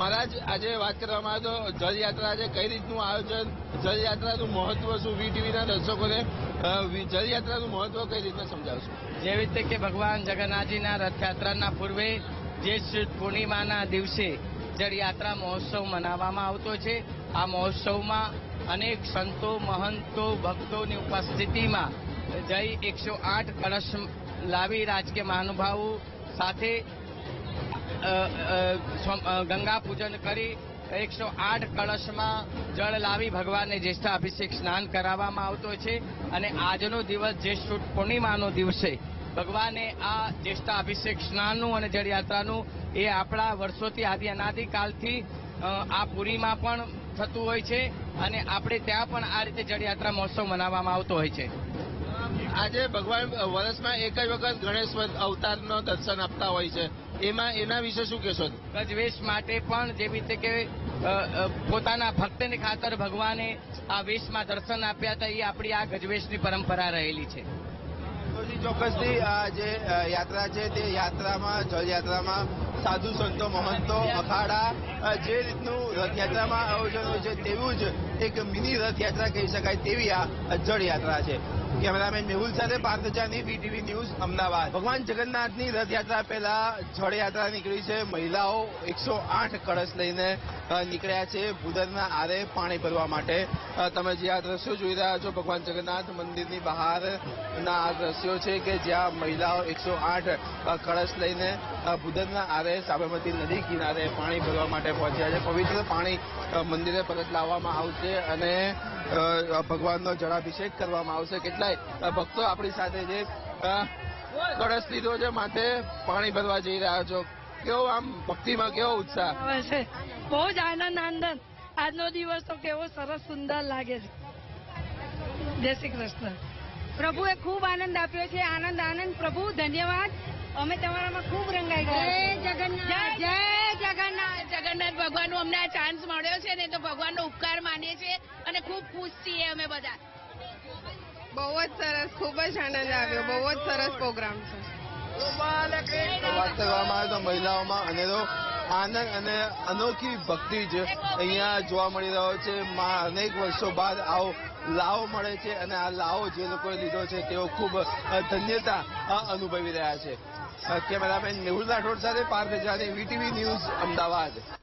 મહારાજ આજે વાત કરવામાં આવે તો જલયાત્રા આજે કઈ રીતનું આયોજન જલયાત્રાનું મહત્વ શું? વીટીવીના દર્શકોને અ, વી- જલયાત્રાનું મહત્વ કઈ રીતે સમજાવશો? જેવી રીતે કે ભગવાન જગન્નાથજીના રથયાત્રાના પૂર્વે જે પૂર્ણિમાના દિવસે જળયાત્રા મહોત્સવ મનાવવામાં આવતો છે આ મહોત્સવમાં અનેક સંતો મહંતો ભક્તોની ઉપસ્થિતિમાં જઈ એકસો આઠ કળશ લાવી રાજકીય મહાનુભાવો સાથે ગંગા પૂજન કરી એકસો આઠ કળશમાં જળ લાવી ભગવાનને જ્યેષ્ઠ અભિષેક સ્નાન કરાવવામાં આવતો છે અને આજનો દિવસ જ્યેષ્ઠ પૂર્ણિમાનો દિવસે ભગવાને આ જ્યેષ્ઠ અભિષેક સ્નાનનું અને જળયાત્રાનું એ આપણા વર્ષોથી આદિ અનાદિકાલથી આ પુરીમાં પણ થતું હોય છે અને આપણે ત્યાં પણ આ રીતે જળયાત્રા મહોત્સવ મનાવવામાં આવતો હોય છે. આજે ભગવાન વર્ષમાં એક જ વખત ગણેશ અવતારનો દર્શન આપતા હોય છે. એમાં એના વિશે શું કહેશો? ગજવેશ માટે પણ જેવી રીતે કે પોતાના ભક્તની ખાતર ભગવાને આ વેશમાં દર્શન આપ્યા હતા એ આપણી આ ગજવેશની પરંપરા રહેલી છે. ચોક્કસથી આ જે યાત્રા છે તે યાત્રામાં જલયાત્રામાં સાધુ સંતો, મહંતો, અખાડા જે રીતનું રથયાત્રામાં આયોજન હોય છે તેવું જ એક મિની રથયાત્રા કહી શકાય તેવી આ જળયાત્રા છે. કેમેરામેન મેહુલ સાથે પાર્થજાની બીટીવી ન્યૂઝ, અમદાવાદ. ભગવાન જગન્નાથની રથયાત્રા પહેલા જળયાત્રા નીકળી છે. મહિલાઓ એકસો આઠ કળશ લઈને નીકળ્યા છે ભૂદરના આરે પાણી ભરવા માટે. તમે જે આ દ્રશ્યો જોઈ રહ્યા છો, ભગવાન જગન્નાથ મંદિરની બહાર ના આ દ્રશ્યો છે કે જ્યાં મહિલાઓ એકસો આઠ કળશ લઈને ભૂદરના આરે સાબરમતી નદી કિનારે પાણી ભરવા માટે પહોંચ્યા છે. પવિત્ર પાણી મંદિરે પરત લાવવામાં આવશે અને ભગવાનનો જળાભિષેક કરવામાં આવશે. કેટલાય ભક્તો આપણી સાથે જે કળશ લીધો છે માટે પાણી ભરવા જઈ રહ્યા છો. કેવો આમ ભક્તિમાં કેવો ઉત્સાહ? છે. બહુ જ આનંદ આનંદ. આજનો દિવસ તો કેવો સરસ, સુંદર લાગે છે. જય શ્રી કૃષ્ણ. પ્રભુએ ખૂબ આનંદ આપ્યો છે. આનંદ આનંદ. પ્રભુ, ધન્યવાદ. અમે તમારામાં ખૂબ રંગાઈ ગયા જય જગન્નાથ જય જગન્નાથ. જગન્નાથ. ભગવાનનો અમને આ ચાન્સ મળ્યો છે ને તો ભગવાનનો ઉપકાર માનીએ છીએ અને ખૂબ ખુશ છીએ અમે બધા. બહુ જ સરસ ખૂબ જ આનંદ આવ્યો. બહુ જ સરસ પ્રોગ્રામ છે. તો વાત કરવામાં આવે તો મહિલાઓમાં અનેરો આનંદ અને અનોખી ભક્તિ જ અહીંયા જોવા મળી રહ્યો છે. માં અનેક વર્ષો બાદ આવો લાવો મળે છે અને આ લાવો જે લોકોએ લીધો છે તેઓ ખૂબ ધન્યતા અનુભવી રહ્યા છે. કેમેરામેન મેહુલ રાઠોડ સાથે પાર્થ જાની, વીટીવી ન્યૂઝ, અમદાવાદ.